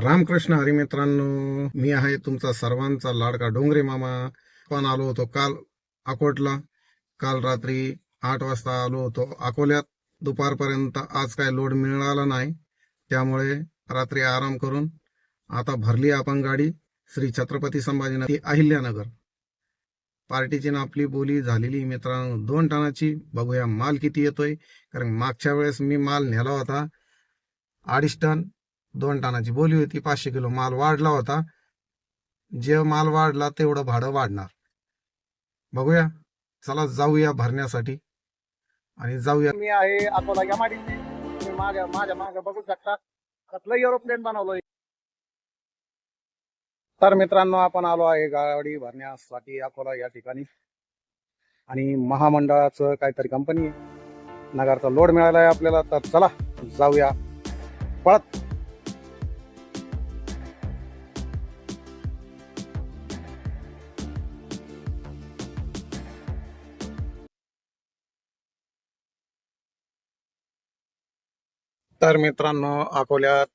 रामकृष्ण हरिमित्रांनो मी आहे तुमचा सर्वांचा लाडका डोंगरे मामा. पण आलो होतो काल अकोटला. काल रात्री आठ वाजता आलो होतो अकोल्यात. दुपारपर्यंत आज काय लोड मिळाला नाही. त्यामुळे रात्री आराम करून आता भरली आपण गाडी श्री छत्रपती संभाजीनगर अहिल्यानगर. पार्टीची ना आपली बोली झालेली मित्रांनो. दोन टनाची बघूया माल किती येतोय. कारण मागच्या वेळेस मी माल नेला होता. अडीच टन दोन टनाची बोली होती पाचशे किलो माल वाढला होता. जे माल वाढला तेवढं भाडं वाढणार. बघूया. चला जाऊया भरण्यासाठी. आणि जाऊया. मी आहे अकोला या माडीचे. तुम्ही माझ्या माझ्या मागे बघू शकता. कसलं एरोप्लेन बनवलंय. तर मित्रांनो आपण आलो आहे गाडी भरण्यासाठी अकोला या ठिकाणी. आणि महामंडळाचं काहीतरी कंपनी आहे. नगरचा लोड मिळाला आहे आपल्याला. तर चला जाऊया. पळत. तर मित्रांनो अकोल्यात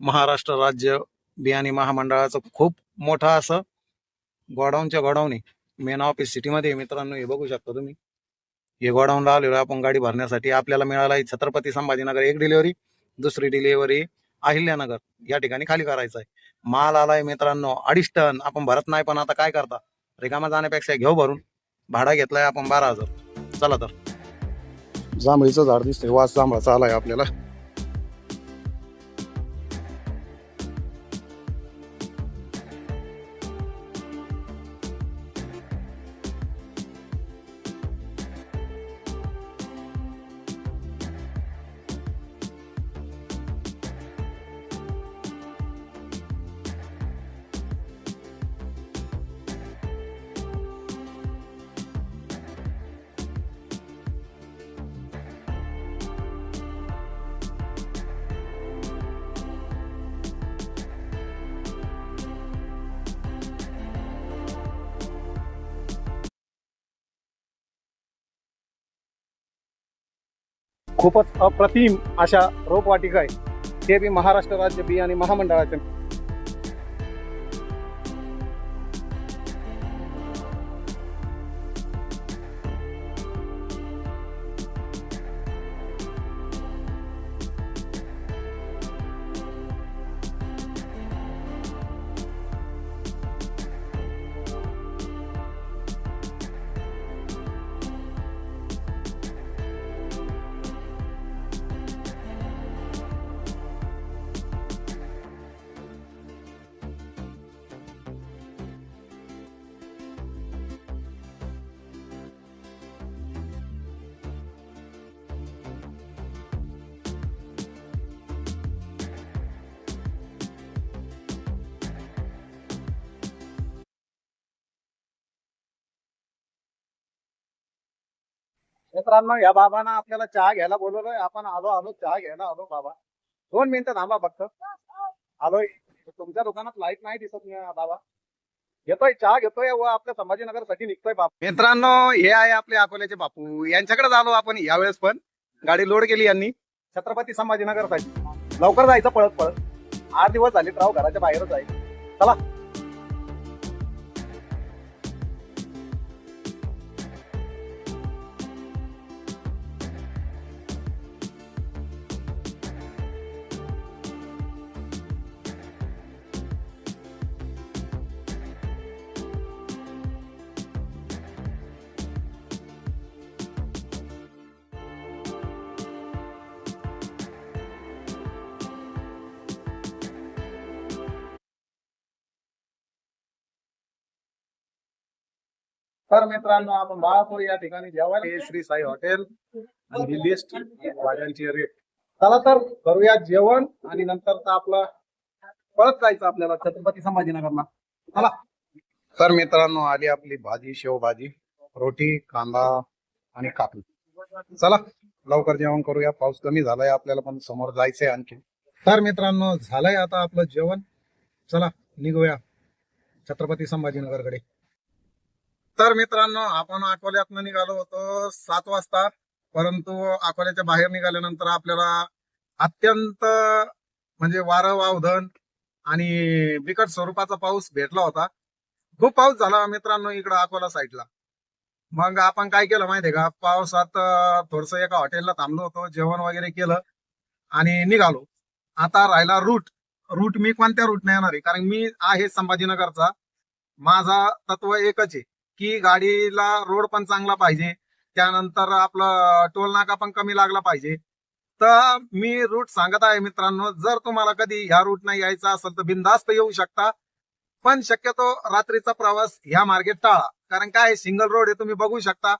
महाराष्ट्र राज्य बियाणे महामंडळाचं खूप मोठं असं गोडाऊनच्या गोडाऊन मेन ऑफिस सिटीमध्ये मित्रांनो हे बघू शकता तुम्ही. हे गोडाऊनला आलेलो आहे आपण गाडी भरण्यासाठी. आपल्याला मिळाला आहे छत्रपती संभाजीनगर एक डिलिव्हरी दुसरी डिलिव्हरी अहिल्यानगर. या ठिकाणी खाली करायचं आहे. माल आलाय मित्रांनो अडीच टन. आपण भरत नाही पण आता काय करता? रिकामा जाण्यापेक्षा घेऊ भरून. भाडा घेतलाय आपण बारा हजार. चला तर. जांभळीचं झाड दिसतंय. वास जांभळाचा आलाय आपल्याला. खूपच अप्रतिम अशा रोपवाटिका आहे ते बी महाराष्ट्र राज्य बियाणे महामंडळाचे मित्रांनो या बाबांना आपल्याला चहा घ्यायला बोलवलोय. आपण आलो आलो चहा घ्यायला आलो बाबा. दोन मिनिटं थांबा फक्त. आलोय. तुमच्या दुकानात लाइट नाही दिसत बाबा. घेतोय चहा घेतोय व आपल्या संभाजीनगरसाठी निघतोय बाबा. मित्रांनो हे आहे आपले अकोल्याचे बापू. यांच्याकडे आलो आपण यावेळेस पण. गाडी लोड केली यांनी. छत्रपती संभाजीनगरसाठी लवकर जायचं पळत पळत आठ दिवस झाले राव घराच्या बाहेरच जायचं चला. तर मित्रांनो आपण बाळापूर या ठिकाणी जेवायला हे श्री साई हॉटेल आणि ही लिस्ट भाज्यांची रेट चला तर करूया जेवण आणि नंतर आपला पळत जायचं आपल्याला छत्रपती संभाजीनगरला. चला. तर मित्रांनो आली आपली भाजी शेवभाजी रोटी कांदा आणि काकडी. चला लवकर जेवण करूया. पाऊस कमी झालाय आपल्याला पण समोर जायचंय आणखी. तर मित्रांनो झालंय आता आपलं जेवण. चला निघूया छत्रपती संभाजीनगरकडे. तर मित्रांनो आपण अकोल्यातनं निघालो होतो सात वाजता. परंतु अकोल्याच्या बाहेर निघाल्यानंतर आपल्याला अत्यंत म्हणजे वारं वावधन आणि बिकट स्वरूपाचा पाऊस भेटला होता. खूप पाऊस झाला मित्रांनो इकडं अकोला साईडला. मग आपण काय केलं माहितीये का? पावसात थोडस एका हॉटेलला थांबलो होतो जेवण वगैरे केलं आणि निघालो. आता राहिला रूट रूट मी कोणत्या रूटने येणार आहे? कारण मी आहे संभाजीनगरचा. माझा तत्व एकच आहे. की गाडीला रोड पण चांगला पाहिजे. त्यानंतर आपलं टोल नाका पण कमी लागला पाहिजे. तर मी रूट सांगत आहे मित्रांनो जर तुम्हाला कधी ह्या रूटना यायचा असेल तर बिनधास्त येऊ शकता. पण शक्यतो रात्रीचा प्रवास ह्या मार्गे टाळा. कारण काय सिंगल रोड आहे तुम्ही बघू शकता.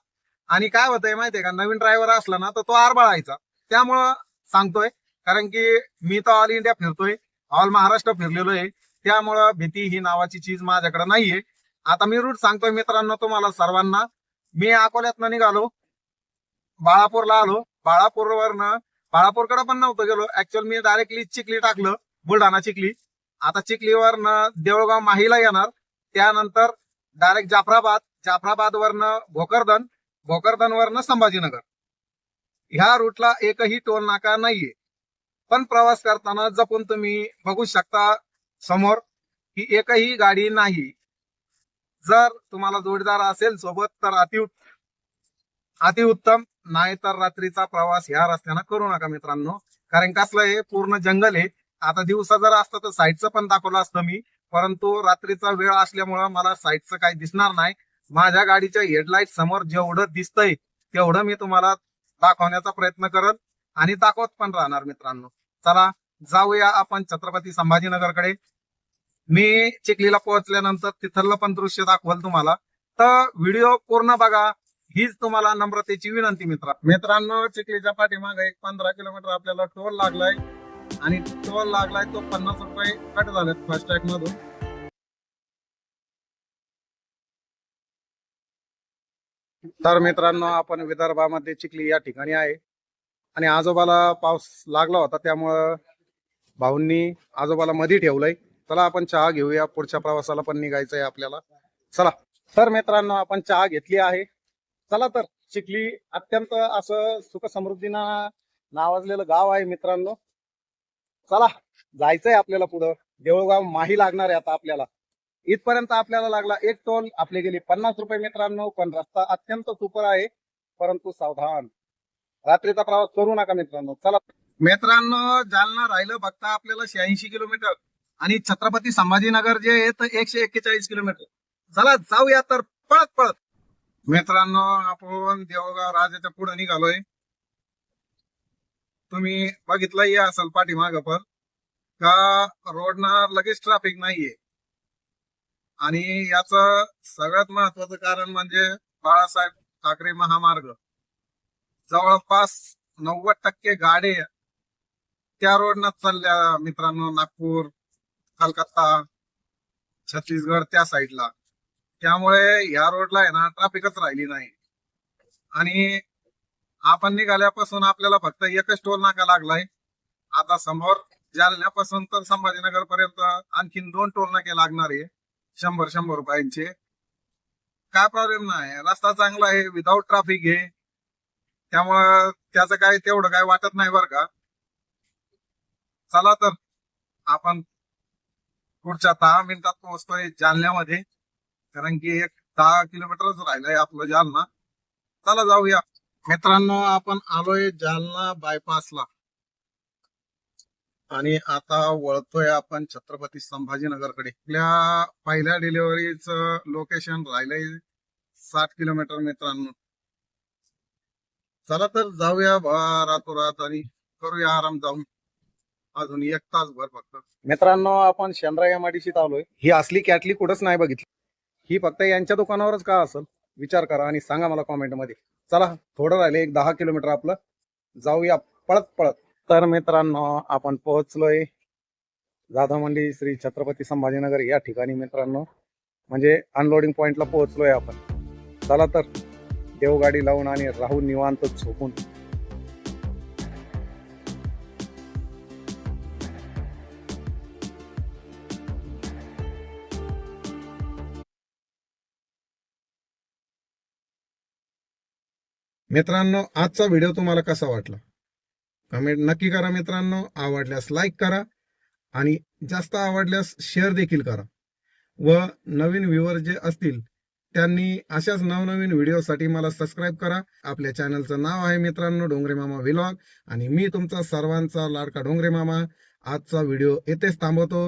आणि काय होतंय माहितीये का नवीन ड्रायव्हर असला ना तर तो आरबाळायचा. त्यामुळं सांगतोय कारण की मी तर ऑल इंडिया फिरतोय ऑल महाराष्ट्र फिरलेलो आहे. त्यामुळं भीती ही नावाची चीज माझ्याकडे नाहीये. आता मी रूट सांगतोय मित्रांनो तुम्हाला सर्वांना. मी अकोल्यातनं निघालो. बाळापूरला आलो. बाळापूरवरनं बाळापूरकडे पण नव्हतं गेलो. ऍक्च्युअल मी डायरेक्टली चिखली टाकलं. बुलढाणा चिखली. आता चिखलीवरनं देवळगाव माहीला येणार. त्यानंतर डायरेक्ट जाफराबाद. जाफराबाद वरनं भोकरदन. भोकरदन वरनं संभाजीनगर. ह्या रूटला एकही टोल नाका नाहीये. पण प्रवास करताना जपून तुम्ही बघू शकता समोर की एकही गाडी नाही. जर तुम्हाला जोडीदार असेल सोबत तर अति अतिउत्तम नाही तर रात्रीचा प्रवास ह्या रस्त्यानं करू नका मित्रांनो. कारण कसलं हे पूर्ण जंगल आहे. आता दिवसा जर असतं तर साईडचं पण दाखवलं असतं मी. परंतु रात्रीचा वेळ असल्यामुळं मला साईडचं काही दिसणार नाही. माझ्या गाडीच्या हेडलाईट समोर जेवढं दिसतंय तेवढं मी तुम्हाला दाखवण्याचा प्रयत्न करत आणि दाखवत पण राहणार मित्रांनो. चला जाऊया आपण छत्रपती संभाजीनगरकडे. मी चिखलीला पोहोचल्यानंतर तिथलं पण दृश्य दाखवाल तुम्हाला. तर व्हिडिओ पूर्ण बघा. हीच तुम्हाला नम्रतेची विनंती मित्रा. मित्रांनो चिखलीच्या पाठीमागे एक पंधरा किलोमीटर आपल्याला टोल लागलाय. आणि टोल लागलाय तो पन्नास रुपये कट झाले फास्टॅग मधून. तर मित्रांनो आपण विदर्भामध्ये चिखली या ठिकाणी आहे. आणि आजोबाला पाऊस लागला होता त्यामुळं भाऊंनी आजोबाला मध्ये ठेवलंय. चला आपण चहा घेऊया. पुढच्या प्रवासाला पण निघायचं आहे आपल्याला. चला. तर मित्रांनो आपण चहा घेतली आहे. चला तर चिखली अत्यंत असं सुख समृद्धीनं नावाजलेलं गाव आहे मित्रांनो. चला जायचंय आपल्याला पुढं. देऊळगाव माही लागणार आहे आता आपल्याला. इथपर्यंत आपल्याला लागला एक टोल. आपले गेली पन्नास रुपये मित्रांनो पण रस्ता अत्यंत सुपर आहे परंतु सावधान. रात्रीचा प्रवास करू नका मित्रांनो. चला. मित्रांनो जालना राहिलं बघता आपल्याला शहाऐंशी किलोमीटर. आणि छत्रपती संभाजीनगर जे आहे तर एकशे एक्केचाळीस किलोमीटर. चला जाऊया तर पळत पळत. मित्रांनो आपण देवगाव राजाच्या पुढे निघालोय. तुम्ही बघितलंही असल पाठीमाग पण का रोडना लगेच ट्रॅफिक नाहीये. आणि याच सगळ्यात महत्वाचं कारण म्हणजे बाळासाहेब ठाकरे महामार्ग. जवळपास नव्वद टक्के गाड्या त्या रोडनं चालल्या मित्रांनो नागपूर कलकत्ता छत्तीसगड त्या साईडला त्यामुळे या रोडला आहे ना ट्रॅफिकच राहिली नाही. आणि आपण निघाल्यापासून आपल्याला फक्त एकच टोल नाका लागलाय. आता समोर जालन्यापासून तर संभाजीनगर पर्यंत आणखीन दोन टोल नाके लागणार आहे. शंभर शंभर रुपयांचे. काय प्रॉब्लेम नाही. रस्ता चांगला आहे विदाऊट ट्राफिक आहे. त्यामुळं त्याचं काय तेवढं काय वाटत नाही बरं का. चला तर आपण पुढच्या दहा मिनिटात पोहोचतोय जालन्यामध्ये. कारण की एक दहा किलोमीटरच राहिलंय आपलं जालना. चला जाऊया. मित्रांनो आपण आलोय जालना बायपासला आणि आता वळतोय आपण छत्रपती संभाजीनगरकडे. आपल्या पहिल्या डिलिव्हरीच लोकेशन राहिलंय साठ किलोमीटर मित्रांनो. चला तर जाऊया रातोरात आणि करूया आराम जाऊन. अजून एक तास भर फक्त. मित्रांनो आपण शेंद्रा या माडीशीत आलोय ही असली कॅटली कुठंच नाही बघितली. ही फक्त यांच्या दुकानावरच का असेल? विचार करा आणि सांगा मला कॉमेंटमध्ये चला थोडं राहिले एक दहा किलोमीटर आपलं. जाऊया पळत पळत. तर मित्रांनो आपण पोहोचलोय जाधव मंडी श्री छत्रपती संभाजीनगर या ठिकाणी मित्रांनो. म्हणजे अनलोडिंग पॉइंटला पोहोचलोय आपण. चला तर देवगाडी लावून आणि राहून निवांत झोपून. मित्रांनो आजचा व्हिडिओ तुम्हाला कसा वाटला? कमेंट नक्की करा मित्रांनो. आवडल्यास लाईक करा आणि जास्त आवडल्यास शेअर देखील करा. व नवीन व्ह्युअर जे असतील त्यांनी अशाच नवनवीन व्हिडिओसाठी मला सबस्क्राईब करा. आपल्या चॅनलचं नाव आहे मित्रांनो डोंगरे मामा व्लॉग आणि मी तुमचा सर्वांचा लाडका डोंगरे मामा. आजचा व्हिडिओ येथेच थांबवतो.